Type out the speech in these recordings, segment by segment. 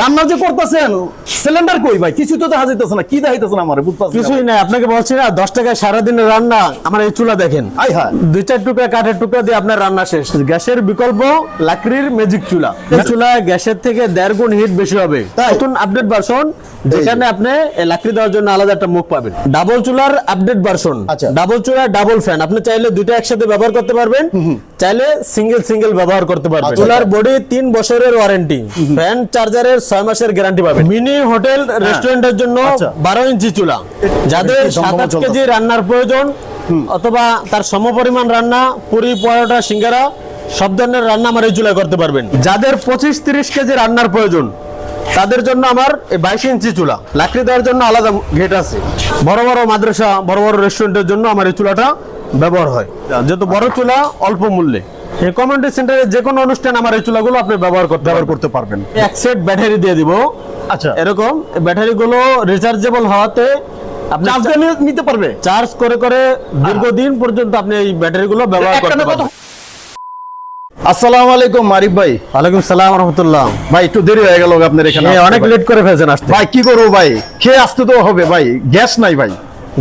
রান্না যে করতেছেন সিলিন্ডার কই ভাই? কিছু তো দেখা যাইতেছে না কি দেখাইতেছেন আমার? বুঝতেছি কিছুই নাই আপনাকে বলছি না দশ টাকায় সারাদিনের রান্না আমার এই চুলা দেখেন। আই হ্যাঁ। দুই চার টুকরা কাঠের টুকরা দিয়ে আপনার রান্না শেষ। গ্যাসের বিকল্প লাকড়ির ম্যাজিক চুলা। এই চুলা গ্যাসের থেকে দেড় গুণ হিট বেশি হবে? নতুন আপডেট ভার্সন যেখানে আপনি এই লাকড়ি দেওয়ার জন্য আলাদা একটা মুখ পাবেন। ডাবল চুলার আপডেট ভার্সন আচ্ছা। ডাবল চুলা ডাবল ফ্যান আপনি চাইলে দুইটা একসাথে ব্যবহার করতে পারবেন। চাইলে সিঙ্গেল সিঙ্গেল ব্যবহার করতে পারবেন। আচ্ছা, চুলার বডি তিন বছরের ওয়ারেন্টি ফ্যান চার্জারের ছয় মাসের গ্যারান্টি পাবেন। মিনি হোটেল রেস্টুরেন্টের জন্য আচ্ছা। বারো ইঞ্চি চুলা। যাদের সাত আট কেজি রান্নার প্রয়োজন অথবা তার সমপরিমাণ রান্না পুরি পরোটা সিঙ্গারা সব ধরনের রান্না আমার এই চুলায় করতে পারবেন। যাদের পঁচিশ তিরিশ কেজি রান্নার প্রয়োজন তাদের জন্য আমার বাইশ ইঞ্চি চুলা। লাকড়ি দেওয়ার জন্য আলাদা গেট আছে। বড় বড় মাদ্রাসা বড় বড় রেস্টুরেন্টের জন্য আমার এই চুলাটা ব্যবহার হয়। যেহেতু বড় চুলা অল্প মূল্যে। এই কমিউনিটি সেন্টারে যে কোনো অনুষ্ঠান আমার এই চুলাগুলো আপনি ব্যবহার করতে ব্যবহার করতে পারবেন। এক সেট ব্যাটারি দিয়ে দিব। আচ্ছা। এরকম ব্যাটারি গুলো রিচার্জেবল হওয়াতে আপনি চার্জ নিতে পারবে? চার্জ করে করে দীর্ঘদিন পর্যন্ত আপনি এই ব্যাটারি গুলো ব্যবহার করতে পারবেন। আসসালামু আলাইকুম মারিফ ভাই। ওয়ালাইকুম সালাম রহমতুল্লাহ। ভাই একটু দেরি হয়ে গেল আপনার এখানে অনেক লেট করে ফেলছেন আসতে। ভাই কি করব ভাই? খেয়ে আসতে তো হবে ভাই। গ্যাস নাই ভাই।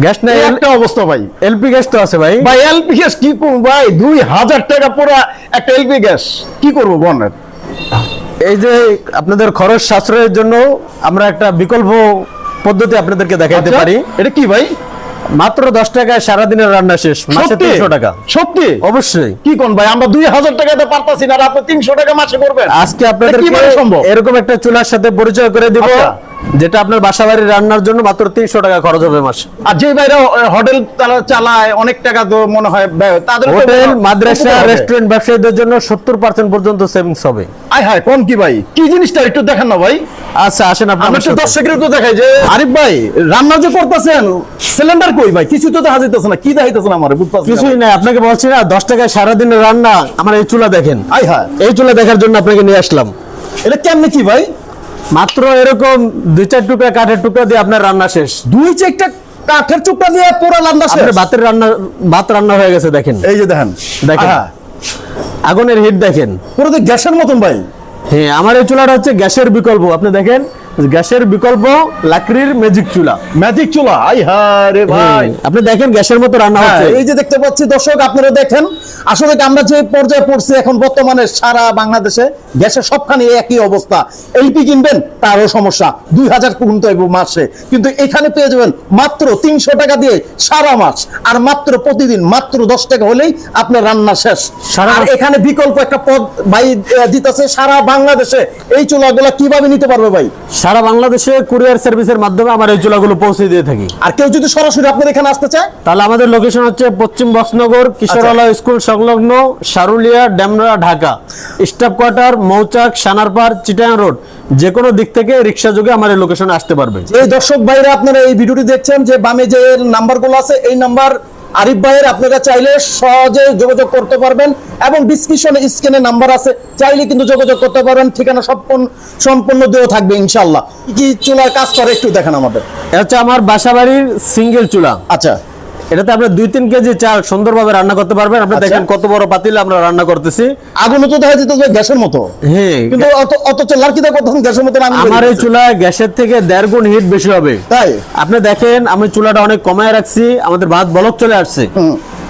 গ্যাস নাই একটা অবস্থা ভাই। এলপি গ্যাস তো আছে ভাই। ভাই এলপি গ্যাস কি করব? ভাই দুই হাজার টাকা পুরো একটা এলপি গ্যাস। কি করব এই যে আপনাদের খরচ সাশ্রয়ের জন্য আমরা একটা বিকল্প পদ্ধতি আপনাদেরকে দেখাইতে আচ্ছা, পারি। এটা কি ভাই? মাত্র দশ টাকায় সারাদিনের রান্না শেষ মাসে তিনশো টাকা। সত্যি? অবশ্যই। কি কোন ভাই আমরা দুই হাজার টাকাতে পারতাছি না আপনি তিনশো টাকা মাসে করবেন। আজকে আপনাদের এরকম একটা চুলার সাথে পরিচয় করে দিব। যেটা আপনার বাসা বাড়ির রান্নার জন্য মাত্র তিনশো টাকা খরচ হবে মাসে। আর যে বাইরে হোটেল চালায় অনেক টাকা তো মনে হয় ব্যয় তাদের হোটেল মাদ্রাসা রেস্টুরেন্ট ব্যবসায়ীদের জন্য সত্তর পার্সেন্ট পর্যন্ত সেভিংস হবে। আয় হায় কোন কি ভাই? কি জিনিসটা একটু দেখেন না ভাই। আচ্ছা আসেন আমরা আপনার একটু দর্শকের তো দেখাই যে আরিফ ভাই রান্না যে করতেছেন সিলিন্ডার কই ভাই? কিছু তো দেখা যাইতেছে না কি দেখাইতেছেন আমার বুঝতেছি কিছুই নাই আপনাকে বলছি না দশ টাকায় সারাদিনের রান্না আমার এই চুলা দেখেন। আয় হায়। এই চুলা দেখার জন্য আপনাকে নিয়ে আসলাম। এটা কেমনে কি ভাই? মাত্র এরকম দুই চার টুকরা কাঠের টুকরা দিয়ে আপনার রান্না শেষ। দুই চারটা কাঠের টুকরা দিয়ে পুরো রান্না শেষ। ভাতের রান্না ভাত রান্না হয়ে গেছে দেখেন। এই যে দেখেন। দেখেন। আগুনের হিট দেখেন। পুরো তো গ্যাসের মতন ভাই। হ্যাঁ আমার এই চুলাটা হচ্ছে গ্যাসের বিকল্প। আপনি দেখেন গ্যাসের বিকল্প লাকড়ির ম্যাজিক চুলা। ম্যাজিক চুলা আই হায় রে ভাই। আপনি দেখেন গ্যাসের মতো রান্না হ্যাঁ, হচ্ছে। এই যে দেখতে পাচ্ছি দর্শক আপনারা দেখেন আসলে আমরা যে পর্যায়ে পড়ছি এখন বর্তমানে সারা বাংলাদেশে গ্যাসের সবখানে একই অবস্থা। এলপি কিনবেন তারও সমস্যা। দুই হাজার কিনতে মাসে। কিন্তু এখানে পেয়ে যাবেন মাত্র তিনশো টাকা দিয়ে সারা মাস। আর মাত্র প্রতিদিন মাত্র দশ টাকা হলেই আপনার রান্না শেষ। সারা আর এখানে বিকল্প একটা পদ ভাই দিতেছে সারা বাংলাদেশে। এই চুলাগুলা কীভাবে নিতে পারবে ভাই? সারা বাংলাদেশে কুরিয়ার সার্ভিসের মাধ্যমে আমার এই চুলাগুলো পৌঁছে দিয়ে থাকি। আর কেউ যদি সরাসরি আপনার এখানে আসতে চায়? তাহলে আমাদের লোকেশন হচ্ছে পশ্চিম বক্সনগর কিশোরালয় আচ্ছা। স্কুল সংলগ্ন Saruliya Demra Dhaka. Staff quarter Mouchak Sanarpar Chittagong road. যে কোনো দিক থেকে রিক্সা যোগে আমার এই লোকেশনে আসতে পারবে। এই দর্শক ভাইরা আপনারা এই ভিডিওটি দেখছেন যে বামে যে নাম্বারগুলো আছে এই নাম্বার আরিফ ভাইয়ের আপনারা চাইলে সহজে যোগাযোগ করতে পারবেন এবং ডিসক্রিপশনে স্ক্রিনে নাম্বার আছে চাইলে কিন্তু যোগাযোগ করতে পারবেন। ঠিকানা সম্পূর্ণ সম্পূর্ণ দেওয়া থাকবে ইনশাল্লাহ কি চুলার কাজ করে একটু দেখেন আমাদের। এটা হচ্ছে আমার বাসাবাড়ির সিঙ্গেল চুলা। আচ্ছা। এটাতে আপনি দুই তিন কেজি চাল সুন্দরভাবে রান্না করতে পারবেন। আপনি আচ্ছা। দেখেন কত বড় পাতিল আমরা রান্না করতেছি। আগুন তো দেখা যেত গ্যাসের মতো? হ্যাঁ কিন্তু অত অথচ লার্কিটা কত গ্যাসের মতো আমার এই বেরিয়েছে। চুলা গ্যাসের থেকে দেড় গুণ হিট বেশি হবে। তাই? আপনি দেখেন আমি চুলাটা অনেক কমায় রাখছি আমাদের ভাত বলক চলে আসছে।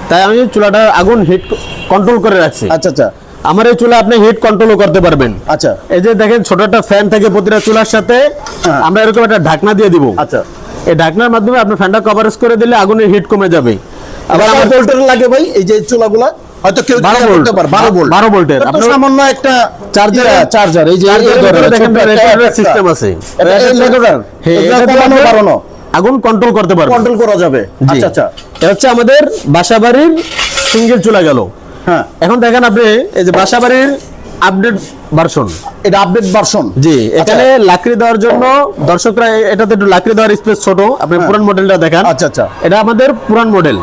তাই আমি চুলাটা আগুন হিট কন্ট্রোল করে রাখছি। আচ্ছা আচ্ছা। আমার এই চুলা আপনি হিট কন্ট্রোলও করতে পারবেন। আচ্ছা। এই যে দেখেন ছোট একটা ফ্যান থাকে প্রতিটা চুলার সাথে হ্যাঁ। আমরা এরকম একটা ঢাকনা দিয়ে দিব। আচ্ছা। এই ঢাকনার মাধ্যমে আপনি ফ্যানটা কভারেজ করে দিলে আগুনের হিট কমে যাবে। আবার আমার ভোল্টের লাগে ভাই এই যে চুলাগুলা হয়তো কেউ 12 জিজ্ঞাসা ভোল্ট। করতে পারে 12 ভোল্ট 12 ভোল্টের। আপনার- সামান্য একটা চার্জার চার্জার এই যে এই ভিতরে দেখেন রেগুলেটর সিস্টেম আছে। রেগুলেটর এটা কমানো আপনি বাড়ানো আগুন কন্ট্রোল করতে পারবেন কন্ট্রোল করা যাবে। আচ্ছা আচ্ছা। এটা হচ্ছে আমাদের বাসাবাড়ির সিঙ্গেল চুলা গেল। হ্যাঁ। এখন দেখেন আপনি এই যে বাসা বাড়ির আপডেট ভার্সন। এটা আপডেট ভার্সন জি আচ্ছা। এখানে লাকড়ি দেওয়ার জন্য দর্শকরা এটাতে একটু লাকড়ি দেওয়ার স্পেস ছোট আপনি পুরান মডেলটা দেখান। আচ্ছা, আচ্ছা। এটা আমাদের পুরান মডেল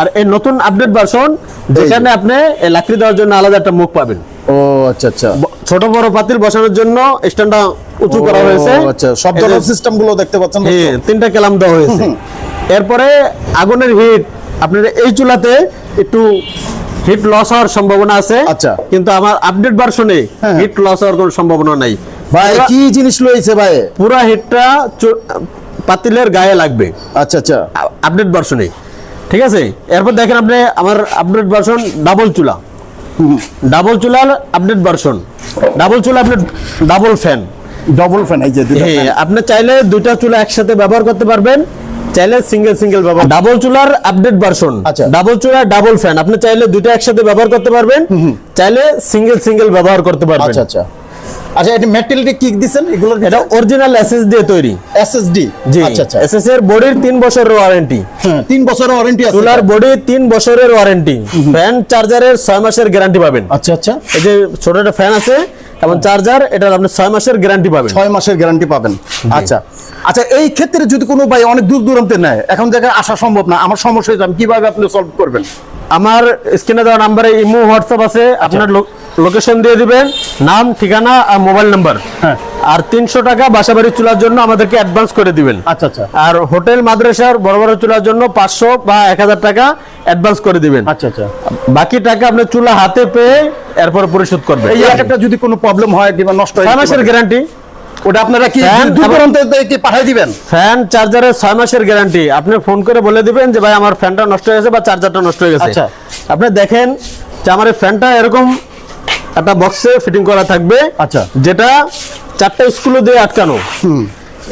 আর এই নতুন আপডেট ভার্সন যেখানে আপনি লাকড়ি দেওয়ার জন্য আলাদা একটা মুখ পাবেন। ও আচ্ছা আচ্ছা। ছোট বড় পাতিল বসানোর জন্য স্ট্যান্ডটা উঁচু করা হয়েছে। আচ্ছা। সব ধরনের সিস্টেমগুলো দেখতে পাচ্ছেন হ্যাঁ তিনটা কেলাম দেওয়া হয়েছে। এরপরে আগুনের হিট আপনার এই চুলাতে একটু হিট লস হওয়ার সম্ভাবনা আছে আচ্ছা। কিন্তু আমার আপডেট ভার্সনে। হিট লস হওয়ার কোনো সম্ভাবনা নাই। ভাই কি জিনিস লইছে ভাই? পুরা হিটটা পাতিলের গায়ে লাগবে। আচ্ছা আচ্ছা। আপডেট ভার্সনে ঠিক আছে? এরপর দেখেন আপনি আমার আপডেট ভার্সন ডাবল চুলা। ডাবল চুলার আপডেট ভার্সন ডাবল চুলা আপনি ডাবল ফ্যান ডবল ফ্যান এই যে হ্যাঁ আপনি চাইলে দুইটা চুলা একসাথে ব্যবহার করতে পারবেন। চাইলে সিঙ্গেল সিঙ্গেল ব্যবহার ডাবল চুলার আপডেট ভার্সন আচ্ছা। ডাবল চুলার ডাবল ফ্যান আপনি চাইলে একসাথে ব্যবহার করতে পারবেন। চাইলে সিঙ্গেল সিঙ্গেল ব্যবহার করতে পারবেন। আচ্ছা আচ্ছা। আচ্ছা এটা মেটেরিয়ালটা কি দিছেন? এগুলোর এটা অরিজিনাল এসএস দিয়ে তৈরি। এসএসডি জি। আচ্ছা আচ্ছা। এসএস এর বডির বছরের ওয়ারেন্টি হ্যাঁ বছরের ওয়ারেন্টি আছে। বডি বছরের ওয়ারেন্টি ফ্যান চার্জারের মাসের গ্যারান্টি পাবেন। আচ্ছা আচ্ছা। এই যে ছোট একটা ফ্যান আছে এবং চার্জার এটার আপনি মাসের গ্যারান্টি পাবেন। ছয় মাসের গ্যারান্টি পাবেন। আচ্ছা। আচ্ছা এই ক্ষেত্রে যদি কোনো ভাই অনেক দূর দূরান্তে নেয় এখন জায়গায় আসা সম্ভব না আমার সমস্যা হয়েছে আমি কীভাবে আপনি সলভ করবেন? আমার স্ক্রিনে দেওয়া নাম্বারে ইমো হোয়াটসঅ্যাপ আছে আপনার লোকেশন দিয়ে দিবেন নাম ঠিকানা আর মোবাইল নাম্বার হ্যাঁ। আর তিনশো টাকা বাসা বাড়ি চুলার জন্য আমাদেরকে অ্যাডভান্স করে দিবেন। আচ্ছা আচ্ছা। আর হোটেল মাদ্রাসার বড় বড় চুলার জন্য পাঁচশো বা এক হাজার টাকা অ্যাডভান্স করে দিবেন। আচ্ছা আচ্ছা। বাকি টাকা আপনি চুলা হাতে পেয়ে এরপর পরিশোধ করবেন। এই একটা যদি কোনো প্রবলেম হয় কিংবা নষ্ট হয় গ্যারান্টি ওটা আপনারা কি কি পাঠিয়ে দিবেন? ফ্যান চার্জারের ছয় মাসের গ্যারান্টি আপনি ফোন করে বলে দিবেন যে ভাই আমার ফ্যানটা নষ্ট হয়ে গেছে বা চার্জারটা নষ্ট হয়ে গেছে। আচ্ছা। আপনি দেখেন যে আমার ফ্যানটা এরকম একটা বক্সে ফিটিং করা থাকবে আচ্ছা। যেটা চারটা স্ক্রু দিয়ে আটকানো।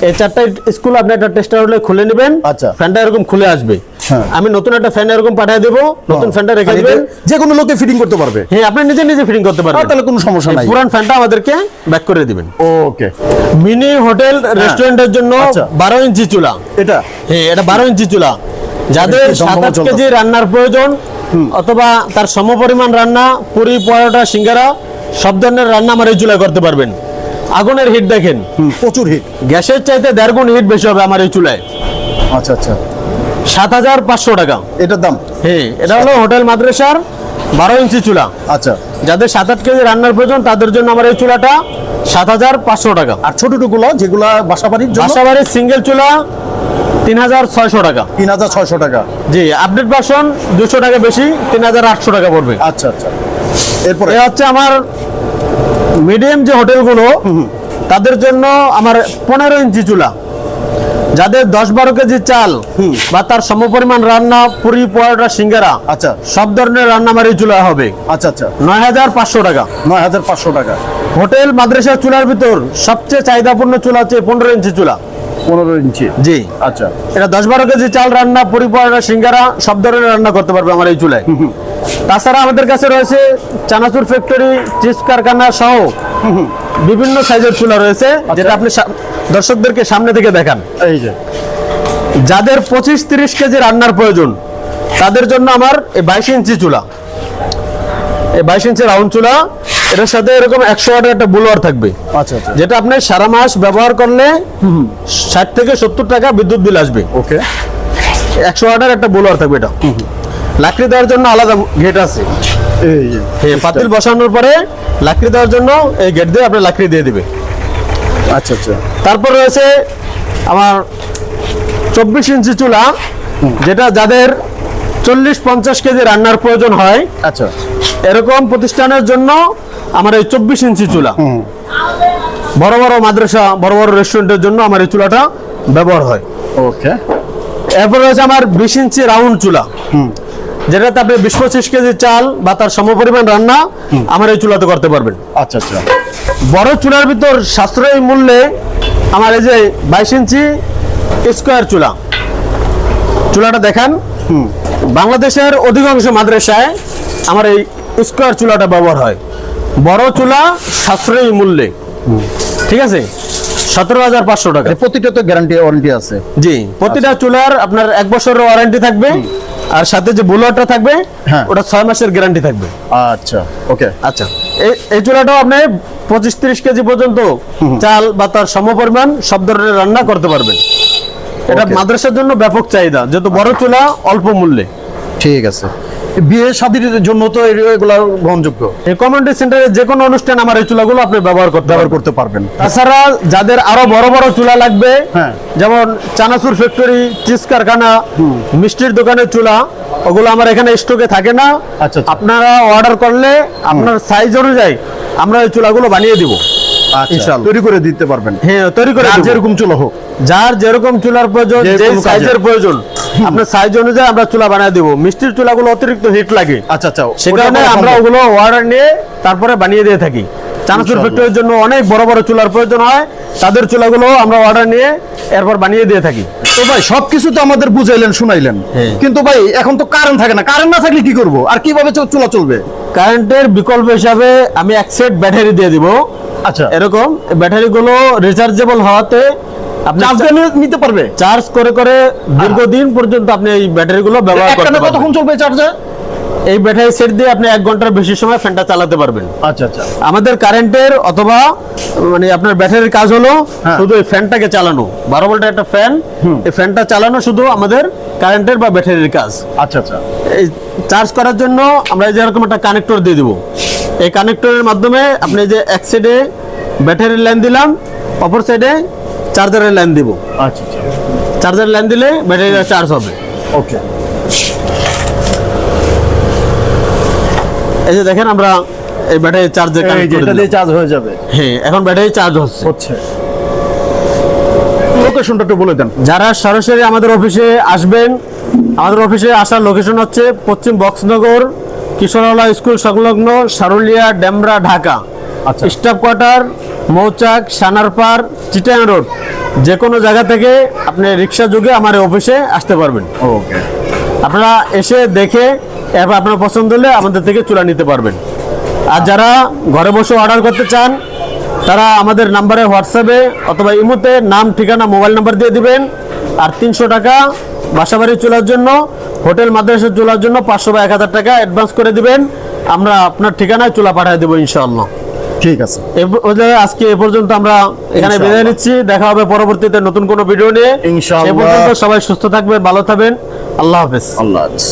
এই চারটা স্ক্রু আপনি একটা টেস্টার হলে খুলে নেবেন। আচ্ছা। ফ্যানটা এরকম খুলে আসবে। হ্যাঁ। আমি নতুন একটা ফ্যান এরকম পাঠিয়ে দেবো নতুন ফ্যানটা রেখে দিবেন। যে- কোনো লোকে ফিটিং করতে পারবে। হ্যাঁ আপনি নিজে নিজে ফিটিং করতে পারবেন। তাহলে কোনো সমস্যা নাই। পুরান ফ্যানটা আমাদেরকে ব্যাক করে দিবেন। ওকে মিনি হোটেল রেস্টুরেন্টের জন্য আচ্ছা। বারো ইঞ্চি চুলা। এটা? হ্যাঁ এটা বারো ইঞ্চি চুলা। যাদের সাত। কেজি রান্নার প্রয়োজন অথবা তার সমপরিমাণ রান্না পুরি পরোটা সিঙ্গারা সব ধরনের রান্না আমার এই চুলায় করতে পারবেন। আগুনের হিট দেখেন। প্রচুর হিট। গ্যাসের চাইতে দেড় গুণ হিট বেশি হবে আমার এই চুলায়। আচ্ছা আচ্ছা। সাত হাজার পাঁচশো টাকা। এটার দাম? হ্যাঁ এটা হলো হোটেল মাদ্রাসার বারো ইঞ্চি চুলা। আচ্ছা। যাদের সাত আট কেজি রান্নার প্রয়োজন তাদের জন্য আমার এই চুলাটা সাত হাজার পাঁচশো টাকা। আর ছোট টুকুলো যেগুলো বাসা বাড়ির জন্য? বাসাবাড়ির সিঙ্গেল চুলা তিন হাজার ছয়শো টাকা। তিন হাজার ছয়শো টাকা। জি আপডেট ভার্সন দুশো টাকা বেশি তিন হাজার আটশো টাকা পড়বে। আচ্ছা আচ্ছা। এরপরে? হচ্ছে আমার মিডিয়াম যে হোটেলগুলো তাদের জন্য আমার পনেরো ইঞ্চি চুলা। যাদের দশ বারো কেজি চাল বা তার সমপরিমাণ রান্না পুরি পরোটা সিঙ্গারা আচ্ছা। সব ধরনের রান্না আমার এই চুলা হবে। আচ্ছা আচ্ছা। নয় হাজার পাঁচশো টাকা। নয় হাজার পাঁচশো টাকা। হোটেল মাদ্রাসা চুলার ভিতর সবচেয়ে চাহিদাপূর্ণ চুলা হচ্ছে পনেরো ইঞ্চি চুলা। পনেরো ইঞ্চি। জি। আচ্ছা। এটা দশ বারো কেজি চাল রান্না পুরি পরোটা সিঙ্গারা সব ধরনের রান্না করতে পারবে আমার এই চুলায়। তাছাড়া আমাদের কাছে রয়েছে চানাচুর ফ্যাক্টরি চিজ কারখানা সহ বিভিন্ন সাইজের চুলা রয়েছে যেটা আপনি দর্শকদেরকে সামনে থেকে দেখান। এই যে। যাদের পঁচিশ তিরিশ কেজি রান্নার প্রয়োজন তাদের জন্য আমার এই বাইশ ইঞ্চি চুলা। এই বাইশ ইঞ্চি রাউন্ড চুলা এটার সাথে এরকম একশো ওয়াটের একটা বুলোয়ার থাকবে। আচ্ছা আচ্ছা। যেটা আপনি সারা মাস ব্যবহার করলে ষাট থেকে সত্তর টাকা বিদ্যুৎ বিল আসবে। ওকে। একশো ওয়াটের একটা বোলার থাকবে এটা। লাকড়ি দেওয়ার জন্য আলাদা গেট আছে। এই পাতিল বসানোর পরে লাকড়ি দেওয়ার জন্য এই গেট দিয়ে আপনি লাকড়ি দিয়ে দিবে। আচ্ছা আচ্ছা। তারপর রয়েছে আমার চব্বিশ ইঞ্চি চুলা যেটা যাদের চল্লিশ পঞ্চাশ কেজি রান্নার প্রয়োজন হয় আচ্ছা এরকম প্রতিষ্ঠানের জন্য আমার এই চব্বিশ ইঞ্চি চুলা। বড় বড় মাদ্রাসা বড় বড় রেস্টুরেন্টের জন্য আমার এই চুলাটা ব্যবহার হয়। ওকে এরপর রয়েছে আমার বিশ ইঞ্চি রাউন্ড চুলা। যেটাতে আপনি বিশ পঁচিশ কেজি চাল বা তার সমপরিমাণ রান্না আমার এই চুলাতে করতে পারবেন। আচ্ছা আচ্ছা। বড় চুলার ভিতর সাশ্রয়ী মূল্যে আমার এই যে বাইশ ইঞ্চি স্কোয়ার চুলা। চুলাটা দেখান। বাংলাদেশের অধিকাংশ মাদ্রাসায় আমার এই স্কোয়ার চুলাটা ব্যবহার হয়। বড় চুলা সাশ্রয়ী মূল্যে। ঠিক আছে? সতেরো হাজার পাঁচশো টাকা। এর প্রতিটা তো গ্যারান্টি ওয়ারেন্টি আছে। জি প্রতিটা চুলার আপনার এক বছরের ওয়ারেন্টি থাকবে। আর সাথে যে বুলোয়ারটা থাকবে হ্যাঁ। ওটা ছয় মাসের গ্যারান্টি থাকবে। আচ্ছা ওকে আচ্ছা এই চুলাটাও আপনি পঁচিশ তিরিশ কেজি পর্যন্ত চাল বা তার সমপরিমাণ সব ধরনের রান্না করতে পারবেন। এটা. মাদ্রাসার জন্য ব্যাপক চাহিদা যেহেতু বড় চুলা অল্প মূল্যে। ঠিক আছে। বিয়ে শাদির জন্য তো এগুলা গ্রহণযোগ্য। কমিউনিটি সেন্টারে যে কোনো অনুষ্ঠান আমার এই চুলাগুলো আপনি ব্যবহার করতে ব্যবহার করতে পারবেন। তাছাড়া যাদের আরও বড় বড় চুলা লাগবে হ্যাঁ। যেমন চানাচুর ফ্যাক্টরি চিজ কারখানা মিষ্টির দোকানের চুলা ওগুলো আমার এখানে স্টকে থাকে না। আচ্ছা, আচ্ছা। আপনারা অর্ডার করলে আপনার সাইজ অনুযায়ী আমরা এই চুলাগুলো বানিয়ে দিব। আচ্ছা ইনশাআল্লাহ। তৈরি করে দিতে পারবেন। হ্যাঁ তৈরি করে। যেরকম চুলা হোক। যার যেরকম চুলার প্রয়োজন যে সাইজের প্রয়োজন। আপনার সাইজ অনুযায়ী আমরা চুলা বানিয়ে দেবো। মিষ্টির চুলাগুলো অতিরিক্ত হিট লাগে। আচ্ছা আচ্ছা। সে কারণে আমরা ওগুলো অর্ডার নিয়ে তারপরে বানিয়ে দিয়ে থাকি। চানাচুর ফ্যাক্টরির জন্য অনেক বড় বড় চুলার প্রয়োজন হয়। তাদের চুলাগুলো আমরা অর্ডার নিয়ে এরপর বানিয়ে দিয়ে থাকি। তো ভাই সবকিছু তো আমাদের বুঝাইলেন শুনাইলেন। হ্যাঁ। কিন্তু ভাই এখন তো কারেন্ট থাকে না। কারেন্ট না থাকলে কি করব? আর কীভাবে চুলা চলবে? কারেন্টের বিকল্প হিসাবে আমি এক সেট ব্যাটারি দিয়ে দিব। আচ্ছা। এরকম ব্যাটারিগুলো রিচার্জেবল হওয়াতে নিতে পারবে। চার্জ করে করে দীর্ঘদিন পর্যন্ত আপনি এই ব্যাটারিগুলো ব্যবহার করতে কতক্ষণ চলবে চার্জে? এই ব্যাটারি সেট দিয়ে আপনি এক ঘণ্টার বেশি সময় ফ্যানটা চালাতে পারবেন। আচ্ছা আচ্ছা। আমাদের কারেন্টের অথবা মানে আপনার ব্যাটারির কাজ হলো হ্যাঁ। শুধু এই ফ্যানটাকে চালানো। বারো ভোল্টের একটা ফ্যান এই ফ্যানটা চালানো শুধু আমাদের কারেন্টের বা ব্যাটারির কাজ। আচ্ছা আচ্ছা। এই চার্জ করার জন্য আমরা এই যে এরকম একটা কানেক্টর দিয়ে দিব। এই কানেক্টরের মাধ্যমে আপনি যে এক সাইডে ব্যাটারির লাইন দিলাম অপর সাইডে চার্জারের লাইন দিব। আচ্ছা আচ্ছা। চার্জার লাইন দিলে ব্যাটারিটা চার্জ হবে। ওকে এই যে দেখেন আমরা এই ব্যাটারি চার্জে কানেক্ট করে দিলাম। চার্জ হয়ে যাবে। হ্যাঁ এখন ব্যাটারি চার্জ হচ্ছে। হচ্ছে। লোকেশনটা একটু বলে দেন। যারা সরাসরি আমাদের অফিসে আসবেন আমাদের অফিসে আসার লোকেশন হচ্ছে পশ্চিম বক্সনগর কিশোরওয়ালা স্কুল সংলগ্ন Saruliya Demra Dhaka. Staff quarter Mouchak Sanarpar Chittagong road যে কোনো জায়গা থেকে আপনি রিক্সা যুগে আমার অফিসে আসতে পারবেন। ওকে। আপনারা এসে দেখে এবার আপনার পছন্দ হলে আমাদের থেকে চুলা নিতে পারবেন। আর যারা ঘরে বসে অর্ডার করতে চান তারা আমাদের নাম্বারে হোয়াটসঅ্যাপে অথবা ইমোতে নাম ঠিকানা মোবাইল নাম্বার দিয়ে দিবেন। আর তিনশো টাকা বাসাবাড়ি চুলার জন্য হোটেল মাদ্রাসার চুলার জন্য পাঁচশো বা এক হাজার টাকা অ্যাডভান্স করে দিবেন। আমরা আপনার ঠিকানায় চুলা পাঠিয়ে দেবো ইনশাআল্লাহ। ঠিক আছে। আজকে এ পর্যন্ত আমরা এখানে বেঁধে বিদায় নিচ্ছি। দেখা হবে পরবর্তীতে নতুন কোনো ভিডিও নিয়ে। ইনশাআল্লাহ। সবাই সুস্থ থাকবেন ভালো থাকবেন। আল্লাহ হাফিজ। আল্লাহ হাফেজ।